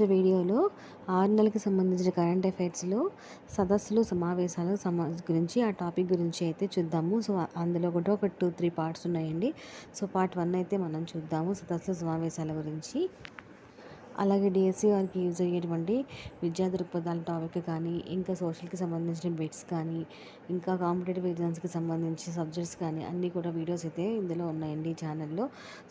ఈరోజు వీడియోలో ఆరు నెలలకు సంబంధించిన కరెంట్ అఫైర్స్లో సదస్సులు సమావేశాలు సమా గురించి ఆ టాపిక్ గురించి అయితే చూద్దాము. సో అందులో కూడా ఒక టూ త్రీ పార్ట్స్ ఉన్నాయండి. సో పార్ట్ వన్ అయితే మనం చూద్దాము సదస్సులు సమావేశాల గురించి. అలాగే డిఎస్సి వారికి యూజ్ అయ్యేటువంటి విద్యా దృక్పథాల టాపిక్ కానీ ఇంకా సోషల్కి సంబంధించిన బిట్స్ కానీ ఇంకా కాంపిటేటివ్ ఎగ్జామ్స్కి సంబంధించిన సబ్జెక్ట్స్ కానీ అన్నీ కూడా వీడియోస్ అయితే ఇందులో ఉన్నాయండి ఈ ఛానల్లో.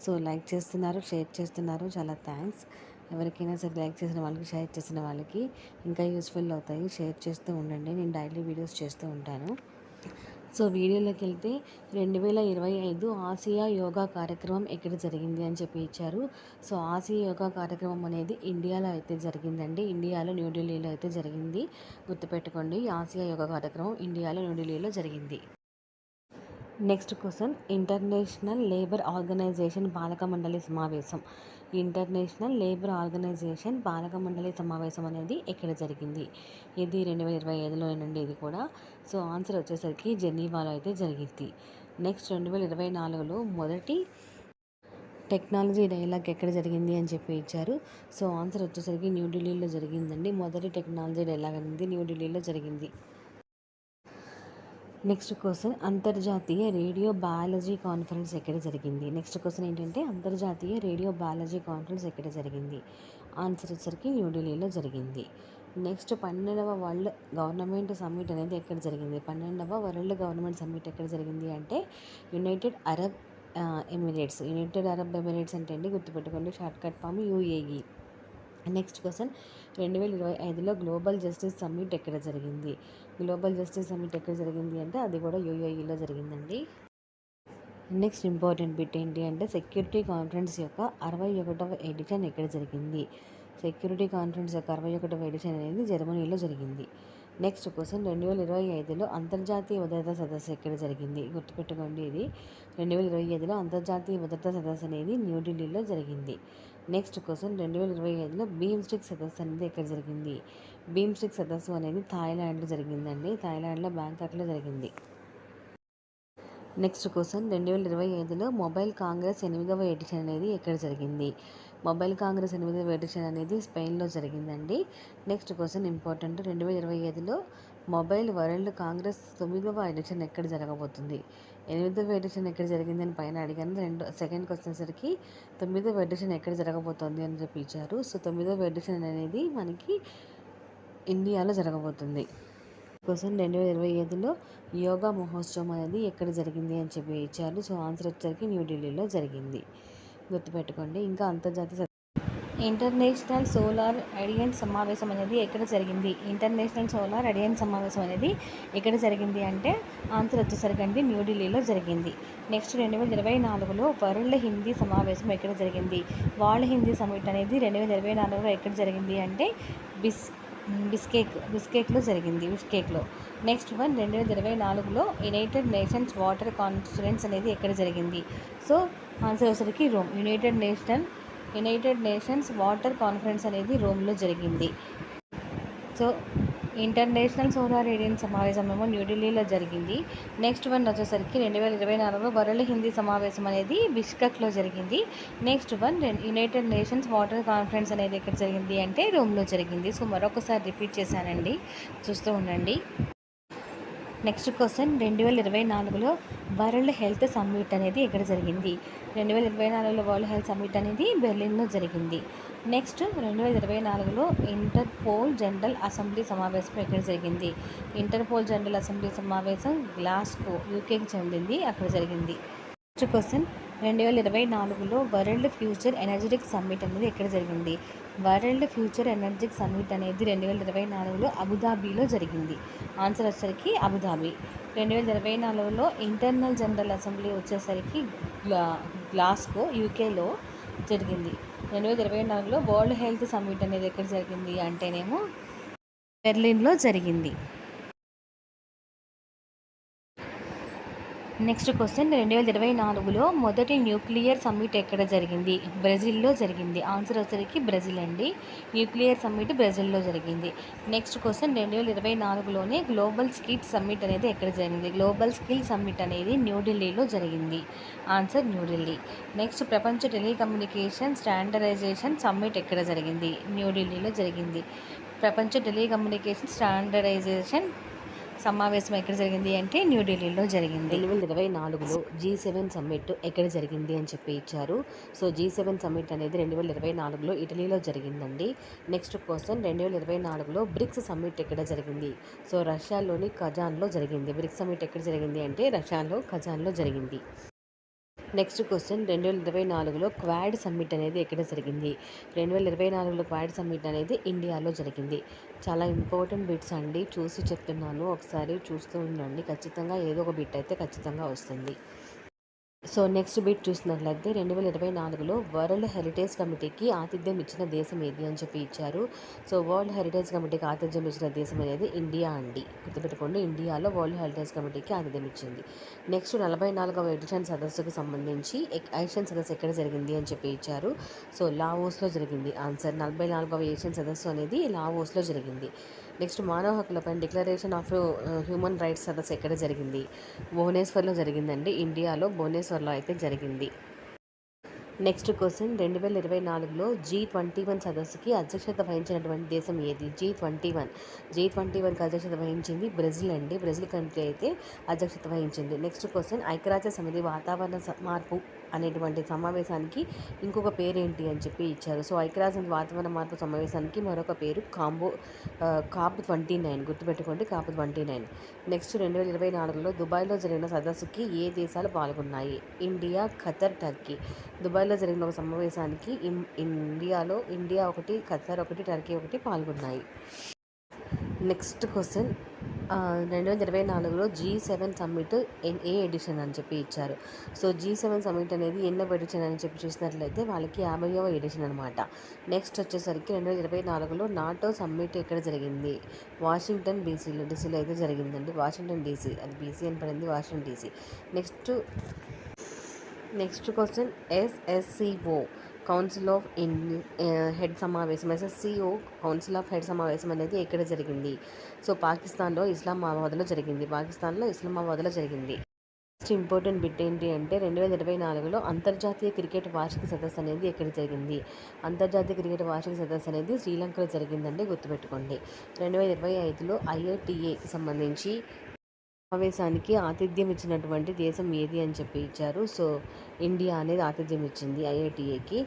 సో లైక్ చేస్తున్నారు షేర్ చేస్తున్నారు. చాలా థ్యాంక్స్. ఎవరికైనా సరే లైక్ చేసిన వాళ్ళకి షేర్ చేసిన వాళ్ళకి ఇంకా యూస్ఫుల్ అవుతాయి. షేర్ చేస్తూ ఉండండి. నేను డైలీ వీడియోస్ చేస్తూ ఉంటాను. సో వీడియోలోకి వెళ్తే రెండు వేల ఇరవై ఐదు ఆసియా యోగా కార్యక్రమం ఎక్కడ జరిగింది అని చెప్పి ఇచ్చారు. సో ఆసియా యోగా కార్యక్రమం అనేది ఇండియాలో అయితే జరిగిందండి. ఇండియాలో న్యూఢిల్లీలో అయితే జరిగింది. గుర్తుపెట్టుకోండి ఆసియా యోగా కార్యక్రమం ఇండియాలో న్యూఢిల్లీలో జరిగింది. Next question international labour organisation పాలక మండలి సమావేశం ఇంటర్నేషనల్ లేబర్ ఆర్గనైజేషన్ పాలక మండలి సమావేశం అనేది ఎక్కడ జరిగింది? ఇది రెండు వేల ఇరవై ఐదులోనండి ఇది కూడా. సో ఆన్సర్ వచ్చేసరికి జెనీవాలో అయితే జరిగింది. నెక్స్ట్ రెండు వేల ఇరవై నాలుగులో మొదటి టెక్నాలజీ డైలాగ్ ఎక్కడ జరిగింది అని చెప్పి ఇచ్చారు. సో ఆన్సర్ వచ్చేసరికి న్యూఢిల్లీలో జరిగిందండి. మొదటి టెక్నాలజీ డైలాగ్ అనేది న్యూఢిల్లీలో జరిగింది. నెక్స్ట్ క్వశ్చన్ అంతర్జాతీయ రేడియో బయాలజీ కాన్ఫరెన్స్ ఎక్కడ జరిగింది? నెక్స్ట్ క్వశ్చన్ ఏంటంటే అంతర్జాతీయ రేడియో బయాలజీ కాన్ఫరెన్స్ ఎక్కడ జరిగింది? ఆన్సర్ వచ్చరికి న్యూఢిల్లీలో జరిగింది. నెక్స్ట్ పన్నెండవ వరల్డ్ గవర్నమెంట్ సమ్మిట్ అనేది ఎక్కడ జరిగింది? పన్నెండవ వరల్డ్ గవర్నమెంట్ సమ్మిట్ ఎక్కడ జరిగింది అంటే United Arab Emirates. United Arab Emirates అంటే అండి గుర్తుపెట్టుకోండి shortcut form UAE next question రెండు వేల ఇరవై ఐదులో గ్లోబల్ జస్టిస్ సమ్మిట్ ఎక్కడ జరిగింది? గ్లోబల్ జస్టిస్ సమ్మిట్ ఎక్కడ జరిగింది అంటే అది కూడా యూఏఈలో జరిగిందండి. నెక్స్ట్ ఇంపార్టెంట్ బిట్ ఏంటి అంటే సెక్యూరిటీ కాన్ఫరెన్స్ యొక్క అరవై ఒకటవ ఎడిషన్ ఎక్కడ జరిగింది? సెక్యూరిటీ కాన్ఫరెన్స్ యొక్క అరవై ఒకటవ ఎడిషన్ అనేది జర్మనీలో జరిగింది. నెక్స్ట్ క్వశ్చన్ రెండు వేల ఇరవై ఐదులో అంతర్జాతీయ భద్రతా సదస్సు ఎక్కడ జరిగింది? గుర్తుపెట్టుకోండి ఇది. రెండు వేల ఇరవై ఐదులో అంతర్జాతీయ భద్రతా సదస్సు అనేది న్యూఢిల్లీలో జరిగింది. నెక్స్ట్ క్వశ్చన్ రెండు వేల ఇరవై ఐదులో భీమ్ స్టిక్ సదస్సు అనేది ఎక్కడ జరిగింది? భీమ్ స్టిక్ సదస్సు అనేది థాయిలాండ్లో జరిగిందండి. థాయిలాండ్లో బ్యాంకాక్లో జరిగింది. నెక్స్ట్ క్వశ్చన్ రెండు వేల ఇరవై ఐదులో మొబైల్ కాంగ్రెస్ ఎనిమిదవ ఎడిషన్ అనేది ఎక్కడ జరిగింది? మొబైల్ కాంగ్రెస్ ఎనిమిదవ ఎడిషన్ అనేది స్పెయిన్లో జరిగిందండి. నెక్స్ట్ క్వశ్చన్ ఇంపార్టెంట్ రెండు వేల ఇరవై ఐదులో మొబైల్ వరల్డ్ కాంగ్రెస్ తొమ్మిదవ ఎడిషన్ ఎక్కడ జరగబోతుంది? ఎనిమిదో ఎడిషన్ ఎక్కడ జరిగింది అని పైన అడిగాను. రెండు సెకండ్ వచ్చేసరికి సరికి తొమ్మిదవ ఎక్కడ జరగబోతోంది అని చెప్పి ఇచ్చారు సో తొమ్మిదో ఎడిషన్ అనేది మనకి ఇండియాలో జరగబోతుంది. క్వశ్చన్ రెండు వేల ఇరవై ఐదులో యోగా మహోత్సవం అనేది ఎక్కడ జరిగింది అని చెప్పి ఇచ్చారు. సో ఆన్సర్ వచ్చేసరికి న్యూఢిల్లీలో జరిగింది. గుర్తుపెట్టుకోండి. ఇంకా అంతర్జాతీయ ఇంటర్నేషనల్ సోలార్ అడియన్స్ సమావేశం అనేది ఎక్కడ జరిగింది? ఇంటర్నేషనల్ సోలార్ అడియన్స్ సమావేశం అనేది ఎక్కడ జరిగింది అంటే ఆన్సర్ వచ్చేసరికి న్యూఢిల్లీలో జరిగింది. నెక్స్ట్ రెండు వేల ఇరవై నాలుగులో వరల్డ్ హిందీ సమావేశం ఎక్కడ జరిగింది? వరల్డ్ హిందీ సమిట్ అనేది రెండు వేల ఇరవై నాలుగులో ఎక్కడ జరిగింది అంటే బిస్ బిస్కేక్ బిస్కేక్లో జరిగింది బిస్కేక్లో. నెక్స్ట్ వన్ రెండు వేల ఇరవై నాలుగులో యునైటెడ్ నేషన్స్ వాటర్ కాన్ఫరెన్స్ అనేది ఎక్కడ జరిగింది? సో ఆన్సర్ వచ్చేసరికి Rome United National United Nations water conference అనేది రోమ్లో జరిగింది. సో ఇంటర్నేషనల్ సోలార్ రేడియన్ సమావేశం ఏమో న్యూఢిల్లీలో జరిగింది. నెక్స్ట్ వన్ వచ్చేసరికి రెండు వేల ఇరవై నాలుగులో వరల్డ్ హిందీ సమావేశం అనేది బిష్కక్లో జరిగింది. Next one United Nations water conference అనేది ఎక్కడ జరిగింది అంటే రోమ్లో జరిగింది. సో మరొకసారి రిపీట్ చేశానండి. చూస్తూ ఉండండి. నెక్స్ట్ క్వశ్చన్ రెండు వేల ఇరవై నాలుగులో వరల్డ్ హెల్త్ సమ్మిట్ అనేది ఎక్కడ జరిగింది? రెండు వేల ఇరవై నాలుగులో వరల్డ్ హెల్త్ సమ్మిట్ అనేది బెర్లిన్లో జరిగింది. నెక్స్ట్ రెండు వేల ఇరవై నాలుగులో ఇంటర్పోల్ జనరల్ అసెంబ్లీ సమావేశం ఎక్కడ జరిగింది? ఇంటర్పోల్ జనరల్ అసెంబ్లీ సమావేశం గ్లాస్కో యూకేకి చెందింది. అక్కడ జరిగింది. నెక్స్ట్ క్వశ్చన్ రెండు వేల ఇరవై నాలుగులో వరల్డ్ ఫ్యూచర్ ఎనర్జెటిక్ సమ్మిట్ అనేది ఎక్కడ జరిగింది? వరల్డ్ ఫ్యూచర్ ఎనర్జిక్ సమ్మిట్ అనేది రెండు వేల ఇరవై నాలుగులో అబుదాబీలో జరిగింది. ఆన్సర్ వచ్చేసరికి అబుదాబీ. రెండు వేల ఇరవై నాలుగులో ఇంటర్నల్ జనరల్ అసెంబ్లీ వచ్చేసరికి గ్లా గ్లాస్కో యూకేలో జరిగింది. రెండు వేల ఇరవై నాలుగులో వరల్డ్ హెల్త్ సమ్మిట్ అనేది ఎక్కడ జరిగింది అంటేనేమో బెర్లిన్లో జరిగింది. నెక్స్ట్ క్వశ్చన్ రెండు వేల ఇరవై నాలుగులో మొదటి న్యూక్లియర్ సమ్మిట్ ఎక్కడ జరిగింది? బ్రెజిల్లో జరిగింది. ఆన్సర్ వచ్చరికి బ్రెజిల్ అండి. న్యూక్లియర్ సమ్మిట్ బ్రెజిల్లో జరిగింది. నెక్స్ట్ క్వశ్చన్ రెండు వేల ఇరవై నాలుగులోనే గ్లోబల్ స్కిల్ సమ్మిట్ అనేది ఎక్కడ జరిగింది? గ్లోబల్ స్కిల్ సమ్మిట్ అనేది న్యూఢిల్లీలో జరిగింది. ఆన్సర్ న్యూఢిల్లీ. నెక్స్ట్ ప్రపంచ టెలికమ్యూనికేషన్ స్టాండర్డైజేషన్ సమ్మిట్ ఎక్కడ జరిగింది? న్యూఢిల్లీలో జరిగింది. ప్రపంచ టెలికమ్యూనికేషన్ స్టాండర్డైజేషన్ సమావేశం ఎక్కడ జరిగింది అంటే న్యూఢిల్లీలో జరిగింది. రెండు వేల ఇరవై నాలుగులో జీ సెవెన్ సమ్మిట్ ఎక్కడ జరిగింది అని చెప్పి ఇచ్చారు. సో జీ సెవెన్ సమ్మిట్ అనేది రెండు వేల ఇరవై నాలుగులో ఇటలీలో జరిగిందండి. నెక్స్ట్ క్వశ్చన్ రెండు వేల ఇరవై నాలుగులో బ్రిక్స్ సమ్మిట్ ఎక్కడ జరిగింది? సో రష్యాలోని ఖజాన్లో జరిగింది. బ్రిక్స్ సమ్మిట్ ఎక్కడ జరిగింది అంటే రష్యాలో ఖజాన్లో జరిగింది. నెక్స్ట్ క్వశ్చన్ రెండు వేల ఇరవై నాలుగులో క్వాడ్ సమ్మిట్ అనేది ఎక్కడ జరిగింది? రెండు వేల ఇరవై నాలుగులో క్వాడ్ సమ్మిట్ అనేది ఇండియాలో జరిగింది. చాలా ఇంపార్టెంట్ బిట్స్ అండి. చూసి చెప్తున్నాను. ఒకసారి చూస్తూ ఉండండి. ఖచ్చితంగా ఏదో ఒక బిట్ అయితే ఖచ్చితంగా వస్తుంది. సో నెక్స్ట్ బిట్ చూసినట్లయితే రెండు వేల ఇరవై నాలుగులో వరల్డ్ హెరిటేజ్ కమిటీకి ఆతిథ్యం ఇచ్చిన దేశం ఏది అని చెప్పి ఇచ్చారు. సో వరల్డ్ హెరిటేజ్ కమిటీకి ఆతిథ్యం ఇచ్చిన దేశం అనేది ఇండియా అండి. గుర్తుపెట్టుకోండి ఇండియాలో వరల్డ్ హెరిటేజ్ కమిటీకి ఆతిథ్యం ఇచ్చింది. నెక్స్ట్ నలభై నాలుగవ ఎడిషన్ సదస్సుకు సంబంధించి ఏషియన్ సదస్సు ఎక్కడ జరిగింది అని చెప్పి ఇచ్చారు. సో లావోస్లో జరిగింది. ఆన్సర్ నలభై నాలుగవ ఏషియన్ సదస్సు అనేది లావోస్లో జరిగింది. నెక్స్ట్ మానవ హక్కులపై డిక్లరేషన్ ఆఫ్ హ్యూమన్ రైట్స్ సదస్సు ఎక్కడ జరిగింది? భువనేశ్వర్లో జరిగిందండి. ఇండియాలో భువనేశ్వర్లో అయితే జరిగింది. Next question. రెండు వేల ఇరవై నాలుగులో జీ ట్వంటీ వన్ సదస్సుకి అధ్యక్షత వహించినటువంటి దేశం ఏది? G twenty one. G twenty వన్కి అధ్యక్షత వహించింది బ్రెజిల్ అండి. బ్రెజిల్ కంట్రీ అయితే అధ్యక్షత వహించింది. Next question. ఐక్యరాజ్య సమితి వాతావరణ మార్పు అనేటువంటి సమావేశానికి ఇంకొక పేరు ఏంటి అని చెప్పి ఇచ్చారు. సో ఐక్యరాజ్య వాతావరణ మార్పు సమావేశానికి మరొక పేరు కాంబో కాప్ ట్వంటీ నైన్. గుర్తుపెట్టుకోండి కాప్ ట్వంటీ నైన్. నెక్స్ట్ రెండు వేల ఇరవై నాలుగులో దుబాయ్లో జరిగిన సదస్సుకి ఏ దేశాలు పాల్గొన్నాయి? India Qatar Turkey. దుబాయ్లో జరిగిన ఒక సమావేశానికి ఇండియాలో ఇండియా ఒకటి ఖతర్ ఒకటి టర్కీ ఒకటి పాల్గొన్నాయి. Next question. రెండు వేల ఇరవై నాలుగులో జీ సెవెన్ సమ్మిట్ ఏ ఎడిషన్ అని చెప్పి ఇచ్చారు. సో జీ సెవెన్ సమ్మిట్ అనేది ఎన్నో ఎడిషన్ అని చెప్పి చూసినట్లయితే వాళ్ళకి యాభైవ ఎడిషన్ అనమాట నెక్స్ట్ వచ్చేసరికి రెండు వేల ఇరవై నాలుగులో నాటో సమ్మిట్ ఎక్కడ జరిగింది? వాషింగ్టన్ డీసీలో డీసీలో అయితే జరిగిందండి. వాషింగ్టన్ డీసీ అది బీసీ అని పడింది Washington DC next next question SSCO council of in head సమావేశం ఎస్ఎస్సిఓ కౌన్సిల్ ఆఫ్ హెడ్ సమావేశం అనేది ఎక్కడ జరిగింది? సో పాకిస్తాన్లో ఇస్లామాబాద్లో జరిగింది. పాకిస్తాన్లో ఇస్లామాబాద్లో జరిగింది. నెక్స్ట్ ఇంపార్టెంట్ బిట్ ఏంటి అంటే రెండు వేల ఇరవై నాలుగులో అంతర్జాతీయ క్రికెట్ వార్షిక సదస్సు అనేది ఎక్కడ జరిగింది? అంతర్జాతీయ క్రికెట్ వార్షిక సదస్సు అనేది శ్రీలంకలో జరిగిందంటే గుర్తుపెట్టుకోండి. రెండు వేల ఇరవై ఐదులో ఐఐటిఏకి సంబంధించి సమావేశానికి ఆతిథ్యం ఇచ్చినటువంటి దేశం ఏది అని చెప్పి ఇచ్చారు. సో ఇండియా అనేది ఆతిథ్యం ఇచ్చింది ఐఐటిఏకి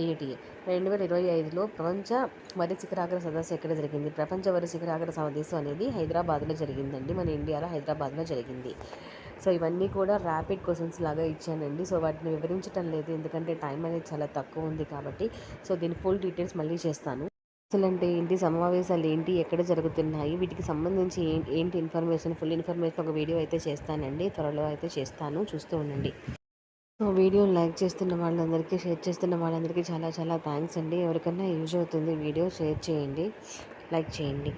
ఐఐటిఏ. రెండు వేల ఇరవై ఐదులో ప్రపంచ వరి శిఖరాగ్ర సదస్సు ఎక్కడ జరిగింది? ప్రపంచ వరి శిఖరాగ్ర సదస్సు అనేది హైదరాబాద్లో జరిగిందండి. మన ఇండియాలో హైదరాబాద్లో జరిగింది. సో ఇవన్నీ కూడా ర్యాపిడ్ క్వశ్చన్స్ లాగా ఇచ్చానండి. సో వాటిని వివరించడం లేదు. ఎందుకంటే టైం అనేది చాలా తక్కువ ఉంది కాబట్టి. సో దీని ఫుల్ డీటెయిల్స్ మళ్ళీ చేస్తాను. అసలు అంటే ఏంటి? సమావేశాలు ఏంటి? ఎక్కడ జరుగుతున్నాయి? వీటికి సంబంధించి ఏంటి ఇన్ఫర్మేషన్? ఫుల్ ఇన్ఫర్మేషన్ ఒక వీడియో అయితే చేస్తానండి. త్వరలో అయితే చేస్తాను. చూస్తూ ఉండండి. సో వీడియోని లైక్ చేస్తున్న వాళ్ళందరికీ షేర్ చేస్తున్న వాళ్ళందరికీ చాలా చాలా థ్యాంక్స్ అండి. ఎవరికైనా యూజ్ అవుతుంది వీడియో షేర్ చేయండి. లైక్ చేయండి.